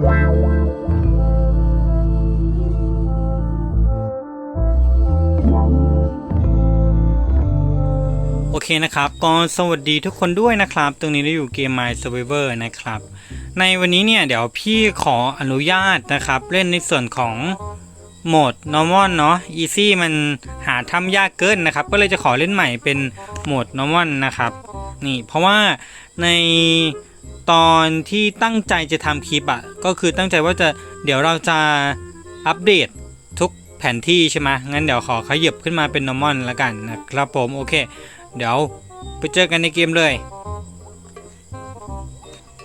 โอเคนะครับก็สวัสดีทุกคนด้วยนะครับ ตรงนี้เราอยู่เกม My Survivor นะครับ ในวันนี้เนี่ยเดี๋ยวพี่ขออนุญาตนะครับ เล่นในส่วนของโหมด normal เนาะ easy มันหาทำยากเกินนะครับ ก็เลยจะขอเล่นใหม่เป็นโหมด normal นะครับ นี่เพราะว่าใน ตอนที่ตั้งใจจะทำคลิปอะ่ะก็คือตั้งใจว่าจะเดี๋ยวเราจะอัปเดตทุกแผนที่ใช่ไหมงั้นเดี๋ยวขอขยับขึ้นมาเป็น normal แล้วกันนะครับผมโอเค เดี๋ยวไปเจอกันในเกมเลย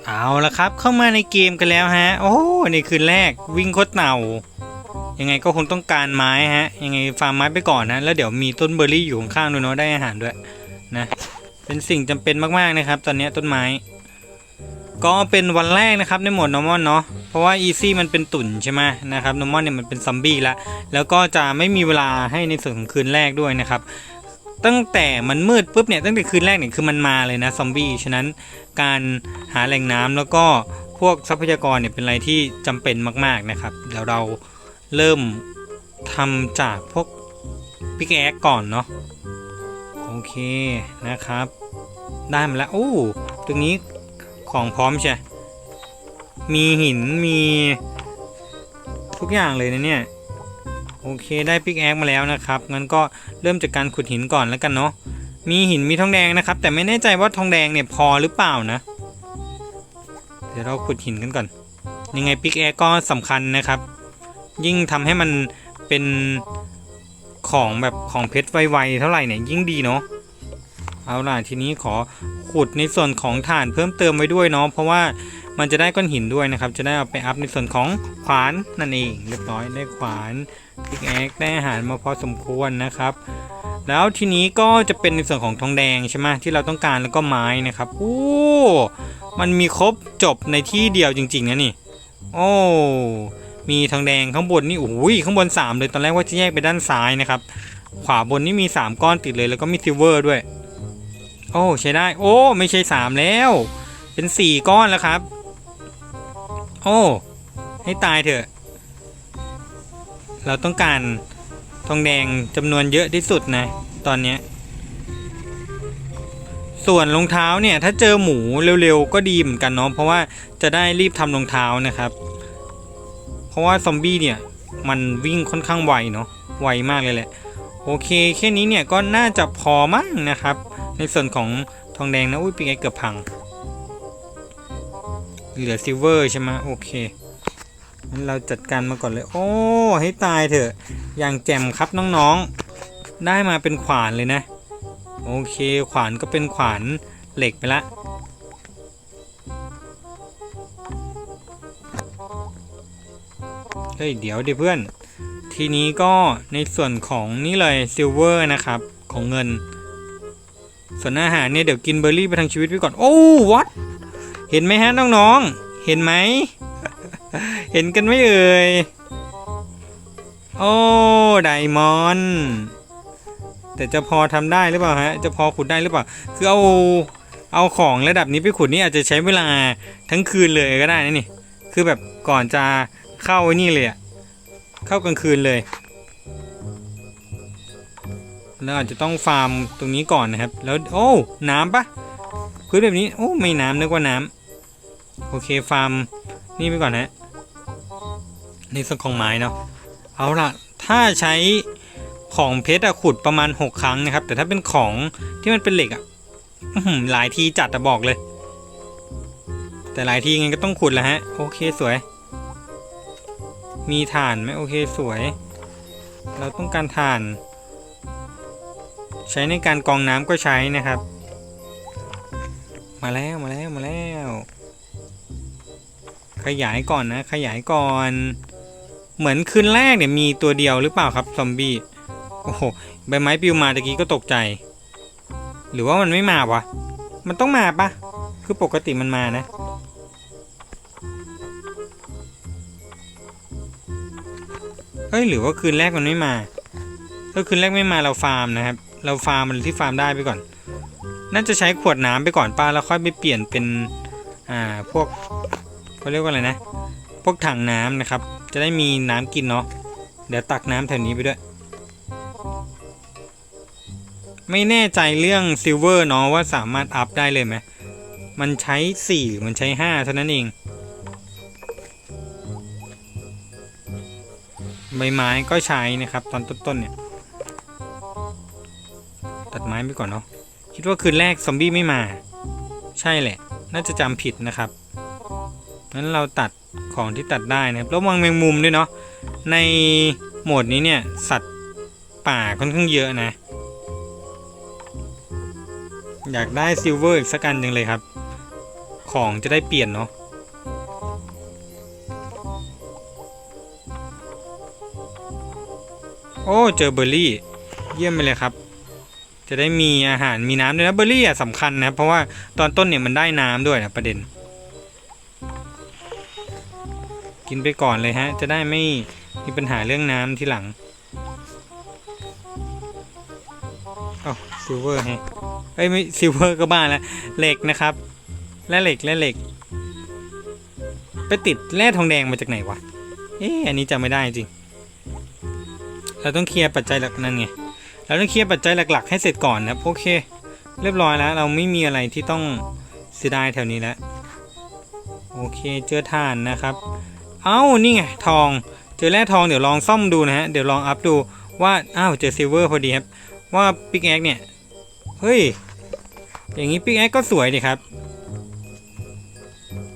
เอาละครับเข้ามาในเกมกันแล้วฮะ โอ้ในคืนแรกวิ่งโคตรเต่ายังไงก็คงต้องการไม้ฮะ ยังไงฟาร์มไม้ไปก่อนนะ แล้วเดี๋ยวมีต้นเบอร์รี่อยู่ข้างๆด้วยเนาะได้อาหารด้วยนะ เป็นสิ่งจำเป็นมากๆนะครับ ตอนนี้ต้นไม้ ก็เป็นวันแรกนะครับในโหมด normal เนาะเพราะว่า easy มันเป็นตุ่นใช่ไหมนะครับ normal เนี่ยมันเป็นซอมบี้ละแล้วก็จะไม่มีเวลาให้ในส่วนของคืนแรกด้วยนะครับตั้งแต่มันมืดปุ๊บเนี่ยตั้งแต่คืนแรกเนี่ยคือมันมาเลยนะซอมบี้ฉะนั้นการหาแหล่งน้ำแล้วก็พวกทรัพยากรเนี่ยเป็นอะไรที่จำเป็นมาก ๆนะครับ เดี๋ยวเราเริ่มทำจากพวกพิกแอคก่อนเนาะโอเคนะครับ ได้มาแล้วโอ้ตรงนี้ ของพร้อมใช่ มีหินมีทุกอย่างเลยนะเนี่ย โอเคได้ปิกแอคมาแล้วนะครับ งั้นก็เริ่มจากการขุดหินก่อนแล้วกันเนาะ มีหินมีทองแดงนะครับ แต่ไม่แน่ใจว่าทองแดงเนี่ยพอหรือเปล่านะ เดี๋ยวเราขุดหินกันก่อน ยังไงปิกแอคก็สำคัญนะครับ ยิ่งทำให้มันเป็นของแบบของเพชรไวๆเท่าไหร่เนี่ยยิ่งดีเนาะ เอาล่ะทีนี้ขอขุดในส่วนของถ่านเพิ่มเติมไว้ด้วยเนาะเพราะว่ามันจะได้ก้อนหินด้วยนะครับ จะได้เอาไปอัพในส่วนของขวานนั่นเองเรียบร้อยได้ขวานพิกแอคได้อาหารมาพอสมควรนะครับ แล้วทีนี้ก็จะเป็นในส่วนของทองแดงใช่ไหมที่เราต้องการแล้วก็ไม้นะครับโอ้มันมีครบจบในที่เดียวจริงๆนะนี่ โอ้มีทองแดงข้างบนนี่โอ้ยข้างบน 3 เลยตอนแรกว่าจะแยกไปด้านซ้ายนะครับ ขวาบนนี่มี 3 ก้อนติดเลยแล้วก็มีซิลเวอร์ด้วย โอ้ใช้ได้ โอ้ ไม่ใช่3แล้ว เป็น4ก้อนแล้วครับ โอ้ ให้ตายเถอะ เราต้องการทองแดงจำนวนเยอะที่สุดนะ ตอนนี้ส่วนรองเท้าเนี่ย ถ้าเจอหมูเร็วๆ ก็ดีเหมือนกันเนาะเพราะว่าจะได้รีบทำรองเท้านะครับ เพราะว่าซอมบี้เนี่ย มันวิ่งค่อนข้างไวเนาะไวมากเลยแหละ โอเคแค่นี้เนี่ยก็น่าจะพอมั้งนะครับ ในส่วนของทองแดงนะ อุ้ยป็นไงเกือบพัง เหลือซิลเวอร์ใช่ไหมโอเคงั้นเราจัดการมาก่อนเลย โอ้ ให้ตายเถอะ อย่างแจ่มครับน้องๆ ได้มาเป็นขวานเลยนะ โอเคขวานก็เป็นขวานเหล็กไปละเฮ้ยเดี๋ยวดิเพื่อน ทีนี้ก็ในส่วนของนี่เลยซิลเวอร์นะครับ ของเงิน ส่วนอาหารเนี่ยเดี๋ยวกินเบอร์รี่ไปทั้งชีวิตไปก่อน โอ้วัดเห็นไหมฮะน้องๆ เห็นไหม เห็นกันไหมเอ่ย โอ้ไดมอนแต่จะพอทำได้หรือเปล่าฮะ จะพอขุดได้หรือเปล่า คือเอาเอาของระดับนี้ไปขุดนี่อาจจะใช้เวลาทั้งคืนเลยก็ได้นะนี่ คือแบบก่อนจะเข้าไอ้นี่เลยอะเข้ากลางคืนเลย แล้วอาจจะต้องฟาร์มตรงนี้ก่อนนะครับ แล้วโอ้น้ำปะพื้นแบบนี้โอ้ไม่น้ำนึกว่าน้ำโอเคฟาร์มนี่ไปก่อนฮะในส่วนของไม้เนาะเอาล่ะถ้าใช้ของเพชรอะขุดประมาณ 6 ครั้งนะครับ แต่ถ้าเป็นของที่มันเป็นเหล็กอะหลายทีจัดอะบอกเลย แต่หลายทีไงก็ต้องขุดแหละฮะ โอเคสวย มีถ่านไหมโอเคสวย เราต้องการถ่าน ใช้ในการกองน้ำก็ใช้นะครับ มาแล้วมาแล้วมาแล้ว ขยายก่อนนะ ขยายก่อน เหมือนคืนแรกเนี่ยมีตัวเดียวหรือเปล่าครับซอมบี้โอ้โหใบไม้ปลิวมาตะกี้ก็ตกใจ หรือว่ามันไม่มาวะมันต้องมาปะคือปกติมันมานะ เฮ้ยหรือว่าคืนแรกมันไม่มาถ้าคืนแรกไม่มาเราฟาร์มนะครับ เราฟาร์มมันที่ฟาร์มได้ไปก่อน น่าจะใช้ขวดน้ำไปก่อนป้าแล้วค่อยไปเปลี่ยนเป็นอ่าพวกเขาเรียกว่าอะไรนะ พวกถังน้ำนะครับ จะได้มีน้ำกินเนาะเดี๋ยวตักน้ำแถวนี้ไปด้วย ไม่แน่ใจเรื่องซิลเวอร์เนาะว่าสามารถอัพได้เลยไหมมันใช้4หรือมันใช้5เท่านั้นเองใบไม้ก็ใช้นะครับ ตอนต้นๆเนี่ย ตัดไม้ไปก่อนเนาะคิดว่าคืนแรกซอมบี้ไม่มา ใช่แหละ น่าจะจำผิดนะครับงั้นเราตัดของที่ตัดได้นะครับแล้ววางแมงมุมด้วยเนาะในโหมดนี้เนี่ยสัตว์ป่าค่อนข้างเยอะนะ อยากได้ซิลเวอร์อีกสักกันยังเลยครับ ของจะได้เปลี่ยนเนาะโอ้ เจอเบอร์รี่ เยี่ยมไปเลยครับ จะได้มีอาหารมีน้ำด้วยนะเบอร์รี่อะสำคัญนะเพราะว่าตอนต้นเนี่ยมันได้น้ำด้วยนะประเด็น กินไปก่อนเลยฮะ จะได้ไม่มีปัญหาเรื่องน้ำทีหลังอ๋อซิลเวอร์ฮะเอ้ยไม่ซิลเวอร์ก็บ้าแล้วเหล็กนะครับแร่เหล็กแร่เหล็ก ไปติดแร่ทองแดงมาจากไหนวะเอ๊ะอันนี้จำไม่ได้จริง เราต้องเคลียร์ปัจจัยหลักนั่นไง เราต้องเคลียร์ปัจจัยหลัก ๆ ให้เสร็จก่อนนะครับโอเค เรียบร้อยแล้ว เราไม่มีอะไรที่ต้องเสียดายแถวนี้แล้วโอเคเจอถ่านนะครับ เอ้านี่ไงทอง เจอแร่ทองเดี๋ยวลองซ่อมดูนะฮะเดี๋ยวลองอัพดูว่าอ้าวเจอซิลเวอร์พอดีครับว่าปิกแอคเนี่ยเฮ้ยอย่างนี้ปิกแอคก็สวยดีครับ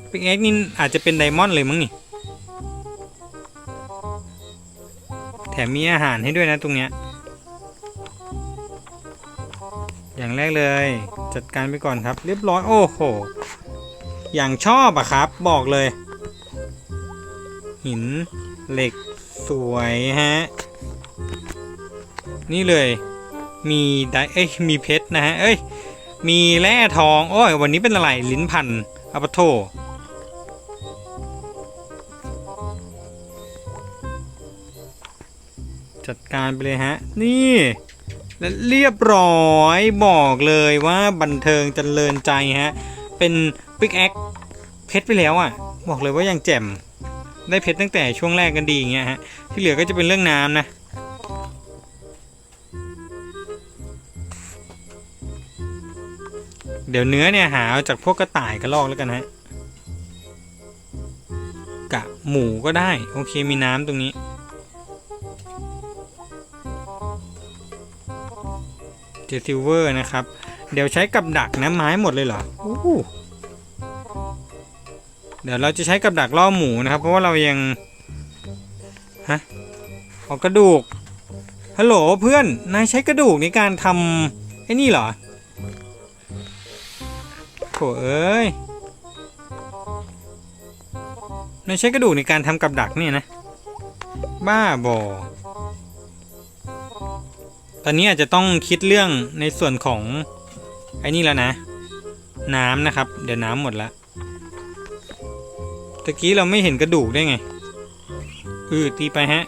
ปิกแอคนี่อาจจะเป็นไดมอนด์เลยมั้งนี่แถมมีอาหารให้ด้วยนะตรงเนี้ย อย่างแรกเลย จัดการไปก่อนครับ เรียบร้อยโอ้โห อย่างชอบอะครับ บอกเลย หินเหล็กสวยฮะ นี่เลย มีไดเอ้ยมีเพชรนะฮะ เอ้ย มีแร่ทอง โอ้ย วันนี้เป็นอะไรลิ้นพันอัปโทจัดการไปเลยฮะ นี่ และเรียบร้อยบอกเลยว่าบันเทิงจเจริญใจฮะ เป็นปิกแอคเพชรไปแล้วอะ บอกเลยว่ายังแจ่ม ได้เพชรตั้งแต่ช่วงแรกกันดีอย่างเงี้ยฮะ ที่เหลือก็จะเป็นเรื่องน้ำนะเดี๋ยวเนื้อเนี่ยหาเอาจากพวกกระต่ายกระรอกแล้วกันฮะกะหมูก็ได้ โอเคมีน้ำตรงนี้ เจอซิลเวอร์นะครับ เดี๋ยวใช้กับดักนะไม้หมดเลยเหรอเดี๋ยวเราจะใช้กับดักล่อหมูนะครับ เพราะว่าเรายังฮะออกกระดูกฮัลโหลเพื่อนนายใช้กระดูกในการทำไอ้นี่เหรอโถเอ้ยนายใช้กระดูกในการทำกับดักเนี่ยนะ บ้าบอ ตอนนี้อาจจะต้องคิดเรื่องในส่วนของไอ้นี่แล้วนะ น้ำนะครับ เดี๋ยวน้ำหมดละตะกี้เราไม่เห็นกระดูกได้ไง อือตีไปฮะ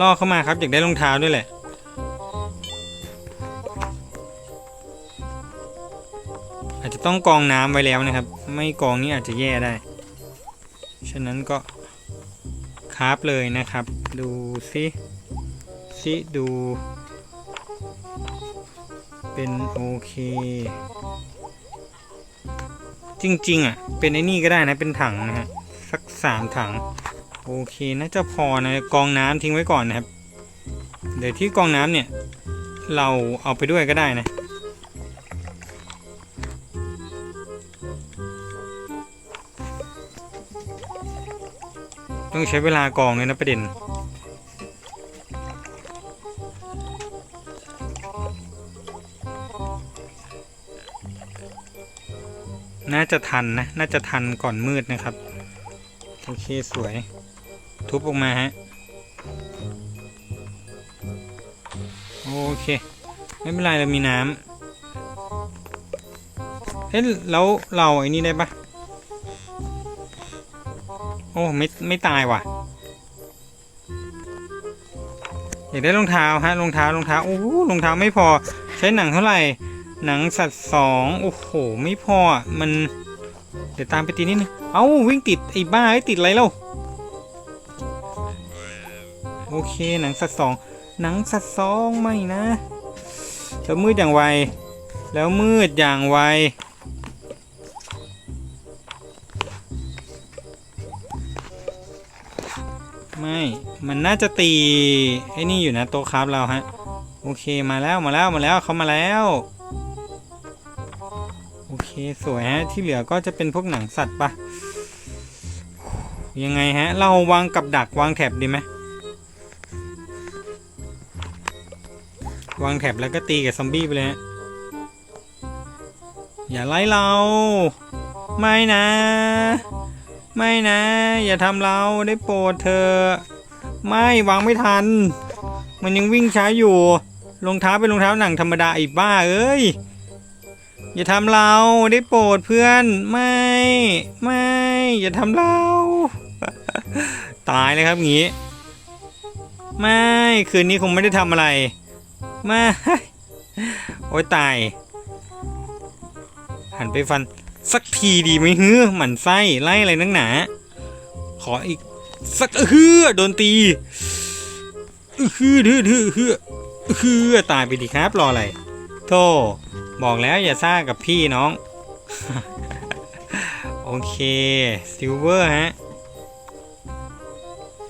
ล่อเข้ามาครับอยากได้รองเท้าด้วยแหละ อาจจะต้องกองน้ำไว้แล้วนะครับ ไม่กองนี่อาจจะแย่ได้ ฉะนั้นก็คราฟเลยนะครับ ดูซิซิดู เป็นโอเค จริง ๆ อะ เป็นไอ้นี่ก็ได้นะ เป็นถังนะฮะ สักสามถัง โอเค น่าจะพอนะกองน้ำทิ้งไว้ก่อนนะครับ เดี๋ยวที่กองน้ำเนี่ย เราเอาไปด้วยก็ได้นะต้องใช้เวลากองเลยนะประเด็น น่าจะทันนะ น่าจะทันก่อนมืดนะครับ โอเคสวย ทุบออกมาฮะ โอเค ไม่เป็นไรเรามีน้ำเอ๊ะแล้วเราไอ้นี่ได้ปะโอ้ไม่ไม่ตายว่ะอยากได้รองเท้าฮะรองเท้ารองเท้าโอ้รองเท้าไม่พอใช้หนังเท่าไหร่ หนังสัตว์สองโอ้โห ไม่พอมัน เดี๋ยวตามไปตีนิดนึง เอ้า วิ่งติด ไอ้บ้าไอ้ติดอะไรเล่า โอเค หนังสัตว์สองหนังสัตว์สองไม่นะ แล้วมืดอย่างไว แล้วมืดอย่างไว ไม่ มันน่าจะตี ไอ้นี่อยู่นะ โต๊ะครับเราฮะ โอเค มาแล้ว มาแล้ว มาแล้ว เขามาแล้ว สวยฮะ ที่เหลือก็จะเป็นพวกหนังสัตว์ปะยังไงฮะ เราวางกับดักวางแถบดีไหมวางแถบแล้วก็ตีกับซอมบี้ไปเลยฮะ อย่าไล่เรา ไม่นะ ไม่นะ อย่าทำเราได้โปรดเธอ ไม่วางไม่ทัน มันยังวิ่งช้าอยู่รองเท้าเป็นรองเท้าหนังธรรมดาไอ้บ้าเอ้ย อย่าทำเราได้โปรดเพื่อน ไม่ ไม่ อย่าทำเรา ตายเลยครับงี้ ไม่ คืนนี้คงไม่ได้ทำอะไร ไม่ โอ้ยตาย หันไปฟันสักทีดีไหมฮือหมันไส้ไล่อะไรนักหนา ขออีกสักเฮือโดนตีเฮือเฮือเฮือฮือฮือตายไปดีครับรออะไรโธ่ บอกแล้วอย่าซ่ากับพี่น้อง โอเคซิลเวอร์ฮะ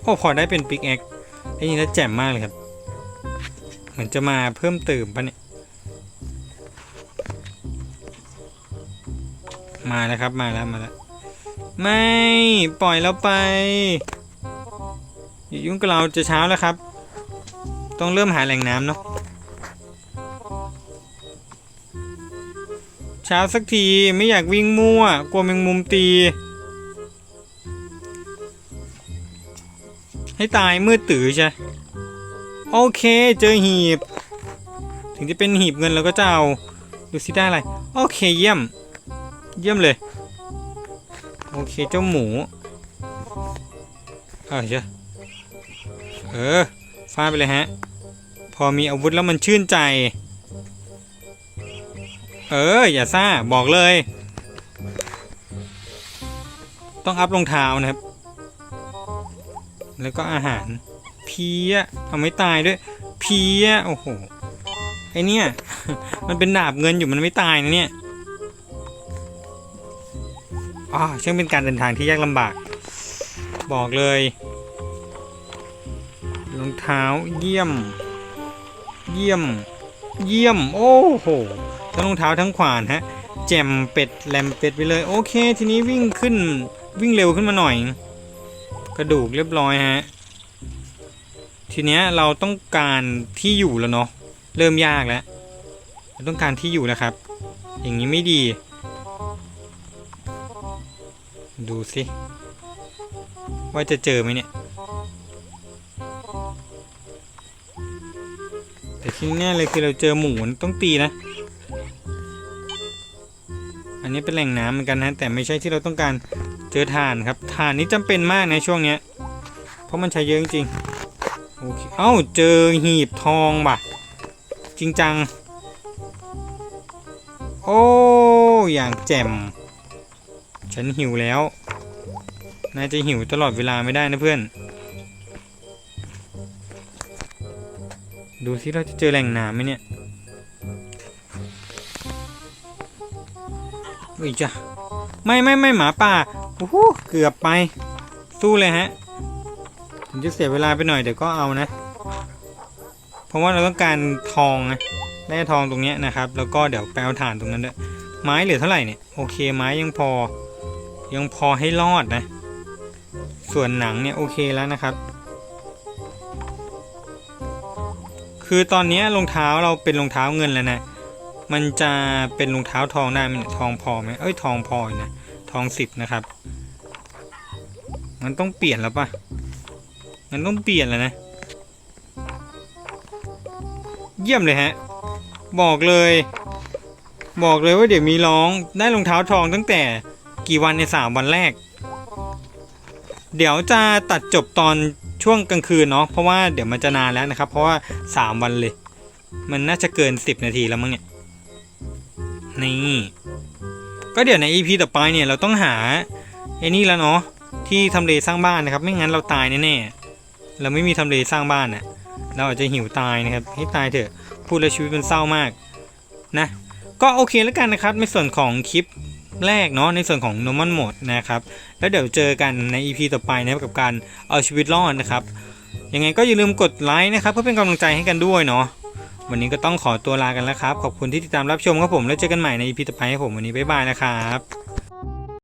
โอ้พอได้เป็นปิกแอคไอ้นี่แล้วแจ่มมากเลยครับ เหมือนจะมาเพิ่มเติมปะเนี่ย มาแล้วครับมาแล้วมาแล้ว ไม่ปล่อยเราไปอย่ายุ่งกับเราจะเช้าแล้วครับ ต้องเริ่มหาแหล่งน้ำเนาะ ช้าสักทีไม่อยากวิ่งมั่ว กลัวแมงมุมตี ให้ตายมืดตื่อใช่ โอเคเจอหีบ ถึงจะเป็นหีบเงินเราก็จะเอา ดูสิได้อะไร โอเคเยี่ยม เยี่ยมเลย โอเคเจ้าหมูเออเชอะเออฟาดไปเลยฮะ พอมีอาวุธแล้วมันชื่นใจ เออ อย่าซ่า บอกเลย ต้องอัพรองเท้านะครับ แล้วก็อาหาร เพี้ยเอาไม่ตายด้วย เพี้ยโอ้โห ไอเนี่ย มันเป็นดาบเงินอยู่มันไม่ตายนะเนี่ยอ๋อช่างเป็นการเดินทางที่ยากลำบาก บอกเลยรองเท้าเยี่ยม เยี่ยม เยี่ยม โอ้โห ทั้งรองเท้าทั้งขวานฮะแจมเป็ดแลมเป็ดไปเลยโอเค ทีนี้วิ่งขึ้นวิ่งเร็วขึ้นมาหน่อย กระดูกเรียบร้อยฮะทีเนี้ยเราต้องการที่อยู่แล้วเนาะเริ่มยากแล้วเราต้องการที่อยู่แล้วครับ อย่างนี้ไม่ดี ดูสิว่าจะเจอไหมเนี่ยแต่ที่แน่เลยคือเราเจอหมูต้องตีนะ นี้เป็นแหล่งน้ำเหมือนกันนะแต่ไม่ใช่ที่เราต้องการเจอถ่านครับถ่านนี้จำเป็นมากในช่วงเนี้ย เพราะมันใช้เยอะจริงโอเคเอ้าเจอหีบทองว่ะ จริงจัง โอ้อย่างแจ่ม ฉันหิวแล้วน่าจะหิวตลอดเวลาไม่ได้นะเพื่อน ดูสิเราจะเจอแหล่งน้ำไหมเนี่ย อุ้ยจ้ะไม่ไม่ไม่หมาป่าโอ้โหเกือบไป สู้เลยฮะถึงจะเสียเวลาไปหน่อยเดี๋ยวก็เอานะ เพราะว่าเราต้องการทองนะแร่ทองตรงเนี้ยนะครับ แล้วก็เดี๋ยวไปเอาถ่านตรงนั้นด้วยไม้เหลือเท่าไหร่เนี่ยโอเคไม้ยังพอ ยังพอให้รอดนะ ส่วนหนังเนี่ยโอเคแล้วนะครับ คือตอนนี้รองเท้าเราเป็นรองเท้าเงินแล้วนะ มันจะเป็นรองเท้าทองได้ไหมนะทองพอไหมเอ้ยทองพอนะทองสิบนะครับ มันต้องเปลี่ยนแล้วปะมันต้องเปลี่ยนแล้วนะ เยี่ยมเลยฮะ บอกเลย บอกเลยว่าเดี๋ยวมีร้องได้รองเท้าทองตั้งแต่กี่วันในสามวันแรก เดี๋ยวจะตัดจบตอนช่วงกลางคืนเนาะเพราะว่าเดี๋ยวมันจะนานแล้วนะครับ เพราะว่าสามวันเลย มันน่าจะเกินสิบนาทีแล้วมั้งเนี่ย นี่ ก็เดี๋ยวใน EP ต่อไปเนี่ยเราต้องหาไอ้นี่แล้วเนาะที่ทำเลสร้างบ้านนะครับ ไม่งั้นเราตายแน่ๆเราไม่มีทำเลสร้างบ้านอะ เราอาจจะหิวตายนะครับ ให้ตายเถอะพูดแล้วชีวิตมันเศร้ามากนะก็โอเคแล้วกันนะครับ ในส่วนของคลิปแรกเนาะในส่วนของ normal mode นะครับ แล้วเดี๋ยวเจอกันใน EP ต่อไปนะครับกับการเอาชีวิตรอดนะครับยังไงก็อย่าลืมกดไลค์นะครับ เพื่อเป็นกำลังใจให้กันด้วยเนาะ วันนี้ก็ต้องขอตัวลากันแล้วครับ ขอบคุณที่ติดตามรับชมครับผม แล้วเจอกันใหม่ใน EP ต่อไปครับผม วันนี้บ๊ายบายนะครับ